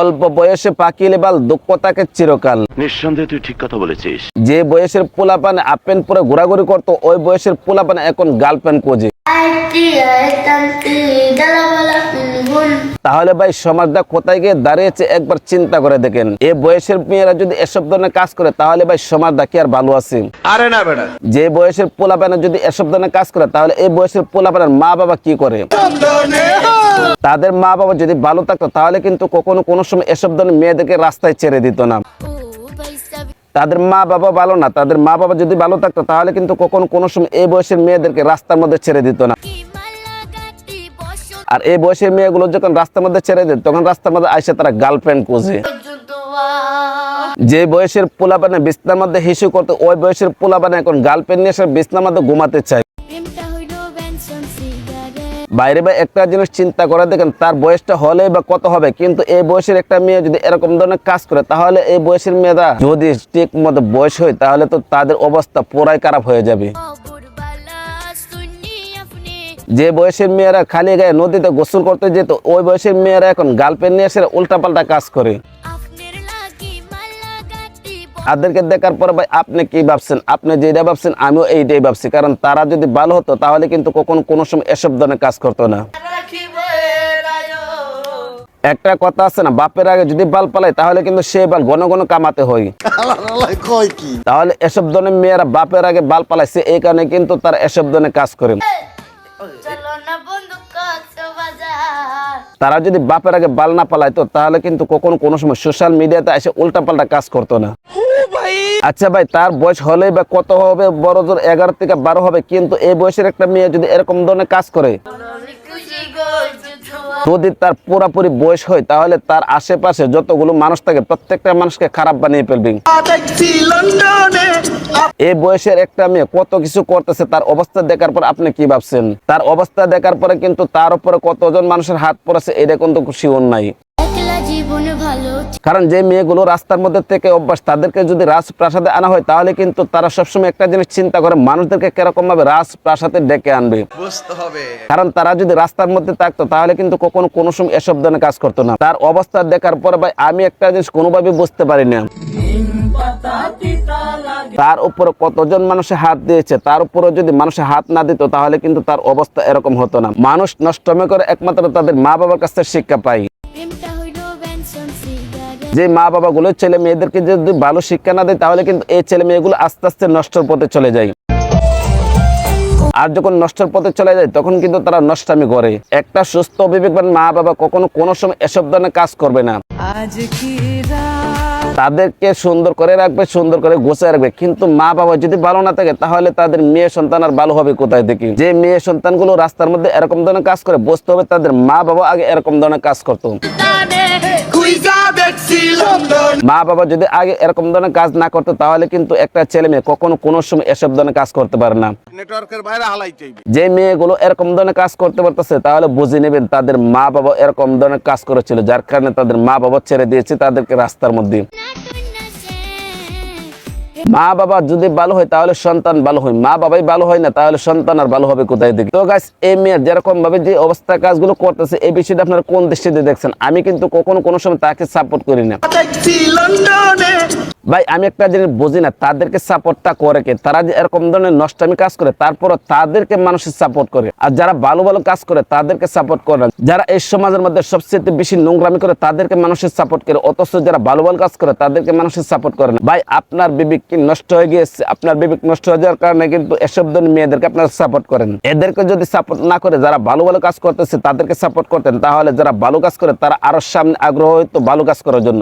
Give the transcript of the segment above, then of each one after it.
অল্প বয়সে পাকিলে বাল দক্ষতাকে চিরকাল। নিঃসন্দেহে তুই ঠিক কথা বলেছিস। যে বয়সের পোলাপানে আপেন পরে ঘোরাঘুরি করতো ওই বয়সের পোলাপানে এখন গার্লফ্রেন্ড কোজে তাহলে ভাই সমাজটা কোথায় গিয়ে দাঁড়িয়েছে একবার চিন্তা করে দেখেন। এ বয়সের মেয়েরা যদি এসব ধরনের কাজ করে তাহলে ভাই সমাজটা কি আর ভালো আছে? আরে না বেটা। যে বয়সের পোলাপানে যদি এসব ধরনের কাজ করে তাহলে এই বয়সের পোলাপানের মা বাবা কি করে? তাদের মা বাবা যদি ভালো থাকতো তাহলে কিন্তু কখনো কোনো সময় এসব ধরনের মেয়েদেরকে রাস্তায় ছেড়ে দিত না. তাদের মা বাবা ভালো না, তাদের মা বাবা যদি ভালো থাকতো, তাহলে কিন্তু কখনো কোনো সময় এই বয়সের মেয়েদেরকে রাস্তার মধ্যে ছেড়ে দিত না। আর এই বয়সের মেয়েগুলো যখন রাস্তার মধ্যে ছেড়ে দিত, তখন রাস্তার মধ্যে আসে তারা গার্লফ্রেন্ড খুঁজে। যে বয়সের পোলাপানে বিছনার মধ্যে হিসু করতো, ওই বয়সের পোলাপানে এখন গার্লফ্রেন্ড নিয়ে এসে বিছনার মধ্যে ঘুমাতে চায়। বাইরে বা একটা জিনিস চিন্তা করে দেখেন, তার বয়সটা হলে বা কত হবে, কিন্তু এই বয়সের একটা মেয়ে যদি এরকম ধরনের কাজ করে, তাহলে এই বয়সের মেয়েরা যদি ঠিক মতো বয়স হয়, তাহলে তো তাদের অবস্থা পুরাই খারাপ হয়ে যাবে. যে বয়সের মেয়েরা খালি গায়ে নদীতে গোসল করতে যেত, ওই বয়সের মেয়েরা এখন গার্লফ্রেন্ড নিয়ে এসে উল্টাপাল্টা কাজ করে তাদেরকে দেখার পরে ভাই আপনি কি ভাবছেন? আপনি যেটা ভাবছেন আমিও এইটাই ভাবছি। কারণ তারা যদি ভালো হতো তাহলে কিন্তু কখনো কোনো সময় এসব ধরনের কাজ করতো না। একটা কথা আছে না বাপের আগে যদি বাল পালায় তাহলে কিন্তু সে বাল ঘন ঘন কামাতে হয়। তাহলে এসব ধরনের মেয়েরা বাপের আগে বাল পালাইছে এই কারণে কিন্তু তারা এসব ধরনের কাজ করে। তারা যদি বাপের আগে বাল না পালাইতো, তাহলে কিন্তু কখনো কোনো সময় সোশ্যাল মিডিয়াতে এসে উল্টাপাল্টা কাজ করতো না আচ্ছা ভাই, তার বয়স হলেই বা কত হবে বড় জোর এগারো থেকে বারো হবে, কিন্তু এই বয়সের একটা মেয়ে যদি এরকম ধরনের কাজ করে. যদি তার পুরাপুরি বয়স হয়, তাহলে তার আশেপাশে যতগুলো মানুষ থাকে, প্রত্যেকটা মানুষকে খারাপ বানিয়ে ফেলবি। এই বয়সের একটা মেয়ে কত কিছু করতেছে, তার অবস্থা দেখার পর আপনি কি ভাবছেন? তার অবস্থা দেখার পরে কিন্তু তার উপরে কতজন মানুষের হাত পড়েছে, এটা কিন্তু শিওর নাই। কারণ যে মেয়েগুলো রাস্তার মধ্যে থেকে অভ্যাস তাদেরকে যদি রাজপ্রাসাদে আনা হয় তাহলে কিন্তু তারা সবসময় একটা জিনিস চিন্তা করে মানুষদেরকে কীরকম ভাবে রাজপ্রাসাদে ডেকে আনবে। বুঝতে হবে। কারণ তারা যদি রাস্তার মধ্যে থাকতো তাহলে কিন্তু কখনো কোনো সময় এসব ধরনের কাজ করতো না। তার অবস্থা দেখার পরে ভাই আমি একটা জিনিস কোনোভাবে বুঝতে পারি না। তার উপরে কতজন মানুষের হাত দিয়েছে তার উপরে যদি মানুষের হাত না দিত তাহলে কিন্তু তার অবস্থা এরকম হতো না। মানুষ নষ্টমে করে একমাত্র তাদের মা বাবার কাছ থেকে শিক্ষা পায়। যে মা বাবাগুলো ছেলে মেয়েদেরকে যদি ভালো শিক্ষা না দেয় তাহলে কিন্তু এই ছেলে মেয়েগুলো আস্তে আস্তে নষ্টর পথে চলে যায়। আর যখন নষ্টের পথে চলে যায় তখন কিন্তু তারা নষ্টামি করে। একটা সুস্থ বিবেকবান মা বাবা কখনো কোনো সময় এসব ধরনের কাজ করবে না। তাদেরকে সুন্দর করে রাখবে সুন্দর করে গোছায় রাখবে। কিন্তু মা বাবা যদি ভালো না থাকে তাহলে তাদের মেয়ে সন্তান আর ভালো হবে কোথায় দেখি যে মেয়ে সন্তানগুলো রাস্তার মধ্যে এরকম ধরনের কাজ করে বসতে হবে তাদের মা বাবা আগে এরকম ধরনের কাজ করতো। মা বাবা যদি আগে এরকম ধরনের কাজ না করতো তাহলে কিন্তু একটা ছেলে মেয়ে কখনো কোনো সময় এসব ধরনের কাজ করতে পারে না। নেটওয়ার্কের বাইরে হালাইতেই যে মেয়েগুলো এরকম ধরনের কাজ করতে পারতেছে তাহলে বুঝে নেবেন তাদের মা বাবা এরকম ধরনের কাজ করেছিল যার কারণে তাদের মা বাবা ছেড়ে দিয়েছে তাদেরকে রাস্তার মধ্যে। মা বাবা যদি ভালো হয়, তাহলে সন্তান ভালো হয়। মা বাবাই ভালো হয় না, তাহলে সন্তান আর ভালো হবে কোথায় দেখি? তো গাছ এই মেয়ের যেরকম ভাবে যে অবস্থা কাজগুলো করতেছে, এই বিষয়টা আপনারা কোন দৃষ্টিতে দেখছেন? আমি কিন্তু কখনো কোনো সময় তাকে সাপোর্ট করি না। ভাই, আমি একটা জিনিস বুঝি না, তাদেরকে সাপোর্টটা করে কে? তারা যে এরকম ধরনের নষ্টামি কাজ করে তারপর তাদেরকে মানুষের সাপোর্ট করে। আর যারা ভালো ভালো কাজ করে, তাদেরকে সাপোর্ট করে না। যারা এই সমাজের মধ্যে সবচেয়ে বেশি নোংরামি করে, তাদেরকে মানুষের সাপোর্ট করে। অথচ যারা ভালো ভালো কাজ করে, তাদেরকে মানুষের সাপোর্ট করে না। ভাই, আপনার বিবেক কি নষ্ট হয়ে গিয়েছে, আপনার বিবেক নষ্ট হয়ে যাওয়ার কারণে কিন্তু এসব ধরনের মেয়েদেরকে আপনারা সাপোর্ট করেন। এদেরকে যদি সাপোর্ট না করে, যারা ভালো ভালো কাজ করতেছে, তাদেরকে সাপোর্ট করতেন, তাহলে যারা ভালো কাজ করে, তারা আরও সামনে আগ্রহ হইতো ভালো কাজ করার জন্য।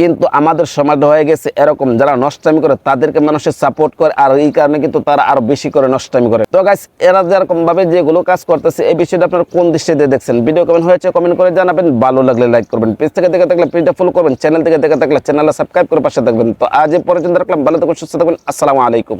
কিন্তু আমাদের সমাজ হয়ে গেছে এরকম, যারা নষ্টামি করে, তাদেরকে মানুষের সাপোর্ট করে, আর এই কারণে কিন্তু তারা আরও বেশি করে নষ্টামি করে। তো গাইস এরা যেরকম ভাবে যেগুলো কাজ করতেছে, এই বিষয়টা আপনারা কোন দৃষ্টিতে দেখছেন? ভিডিও কমেন্ট হয়েছে কমেন্ট করে জানাবেন, ভালো লাগলে লাইক করবেন। পেজ থেকে দেখে থাকলে পেজটা ফলো করবেন চ্যানেল থেকে দেখে থাকলে চ্যানেলটা সাবস্ক্রাইব করে পাশে থাকবেন। তো আজ পরে পর্যন্ত রাখলাম। ভালো থাকুন সুস্থ থাকবেন আসসালামু আলাইকুম।